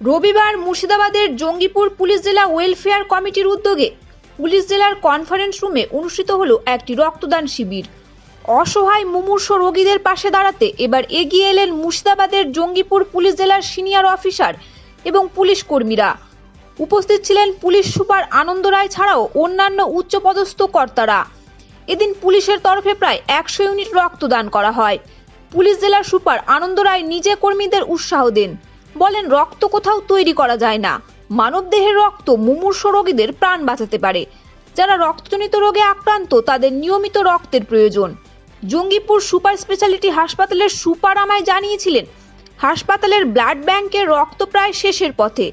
রবিবার মুর্শিদাবাদের জঙ্গিপুর পুলিশ জেলা ওয়েলফেয়ার কমিটির উদ্যোগে পুলিশ জেলার কনফারেন্স রুমে অনুষ্ঠিত হল একটি রক্তদান শিবির। অসহায় মুমূর্ষ রোগীদের পাশে দাঁড়াতে এবার এগিয়ে এলেন মুর্শিদাবাদের জঙ্গিপুর পুলিশ জেলার সিনিয়র অফিসার এবং পুলিশ কর্মীরা। উপস্থিত ছিলেন পুলিশ সুপার আনন্দ রায় ছাড়াও অন্যান্য উচ্চপদস্থ কর্তারা। এদিন পুলিশের তরফে প্রায় একশো ইউনিট রক্তদান করা হয়। পুলিশ জেলার সুপার আনন্দ রায় নিজে কর্মীদের উৎসাহ দেন। বলেন রক্ত কোথাও তৈরি করা যায় না। মানবদেহের রক্ত মুমূর্ষ রোগীদের প্রাণ বাঁচাতে পারে। যারা রক্তজনিত রোগে আক্রান্ত, তাদের নিয়মিত রক্তের প্রয়োজন। জঙ্গিপুর সুপার স্পেশালিটি হাসপাতালের সুপার আমায় জানিয়েছিলেন, হাসপাতালের ব্লাড ব্যাংকের রক্ত প্রায় শেষের পথে।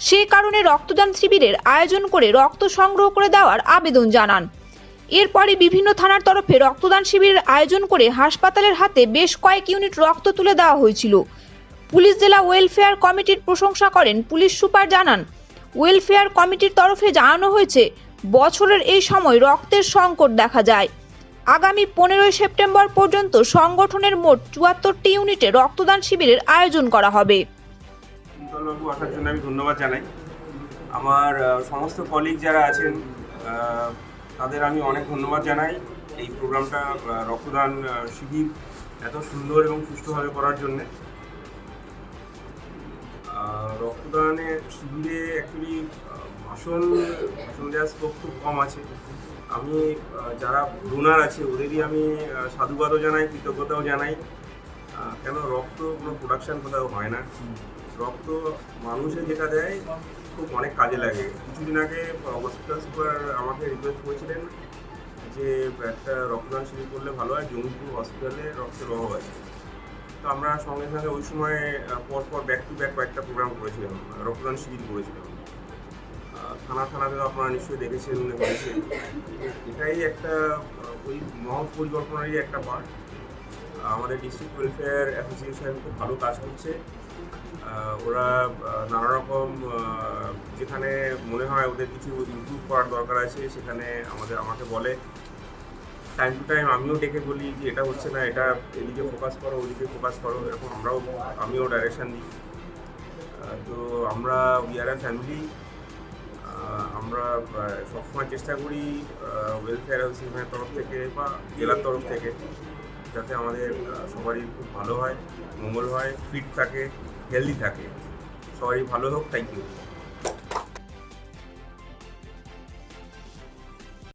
সে কারণে রক্তদান শিবিরের আয়োজন করে রক্ত সংগ্রহ করে দেওয়ার আবেদন জানান। এরপরে বিভিন্ন থানার তরফে রক্তদান শিবিরের আয়োজন করে হাসপাতালের হাতে বেশ কয়েক ইউনিট রক্ত তুলে দেওয়া হয়েছিল। পুলিশ জেলা ওয়েলফেয়ার কমিটির প্রশংসা করেন। পুলিশ সুপার জানান, ওয়েলফেয়ার কমিটির তরফে জানানো হয়েছে, বছরের এই সময় রক্তের সংকট দেখা যায়। আগামী পনেরোই সেপ্টেম্বর পর্যন্ত সংগঠনের মোট চুয়াত্তরটি ইউনিটে রক্তদান শিবিরের আয়োজন করা হবে। আসার জন্য আমি ধন্যবাদ জানাই। আমার সমস্ত কলিগ যারা আছেন তাদের আমি অনেক ধন্যবাদ জানাই। এই প্রোগ্রামটা রক্তদান শিবির এত সুন্দর এবং সুষ্ঠুভাবে করার জন্যে। রক্তদানের শিবিরে অ্যাকচুয়ালি ভাষণ ভাষণ দেওয়ার স্কোপ খুব কম আছে। আমি যারা ডোনার আছে, ওদেরই আমি সাধুবাদও জানাই, কৃতজ্ঞতাও জানাই। কেন রক্ত কোনো প্রোডাকশান কোথাও হয় না। রক্ত মানুষে যেটা দেয়, খুব অনেক কাজে লাগে। কিছুদিন আগে হসপিটাল সুপার আমাকে রিকোয়েস্ট করেছিলেন যে একটা রক্তদান শিবির করলে ভালো হয়, জঙ্গিপুর হসপিটালে রক্তের অভাব আছে। তো আমরা সঙ্গে সঙ্গে ওই সময় আহ, পর পর ব্যাক টু ব্যাক কয়েকটা প্রোগ্রাম করেছিলাম রক্তদান শিবির করেছিলাম। থানা থানাতে তো আপনারা নিশ্চয়ই দেখেছেন মনে করেছেন এটাই একটা ওই মহৎ পরিকল্পনারই একটা পার্ট আমাদের ডিস্ট্রিক্ট ওয়েলফেয়ার অ্যাসোসিয়েশন খুব ভালো কাজ করছে। ওরা নানা রকম যেখানে মনে হয় ওদের কিছু ইমপ্রুভ করার দরকার আছে সেখানে আমাদের আমাকে বলে। টাইম টু টাইম আমিও ডেকে বলি যে এটা হচ্ছে না, এটা এদিকে ফোকাস করো, ওদিকে ফোকাস করো, এরকম আমরাও, আমিও ডাইরেকশান দিই। তো আমরা উই আর ফ্যামিলি আমরা সবসময় চেষ্টা করি ওয়েলফেয়ার অ্যাসোসিয়েশনের তরফ থেকে বা জেলার তরফ থেকে যাতে আমাদের সবারই খুব ভালো হয়, মঙ্গল হয় ফিট থাকে হেলদি থাকে। সবারই ভালো হোক থ্যাংক ইউ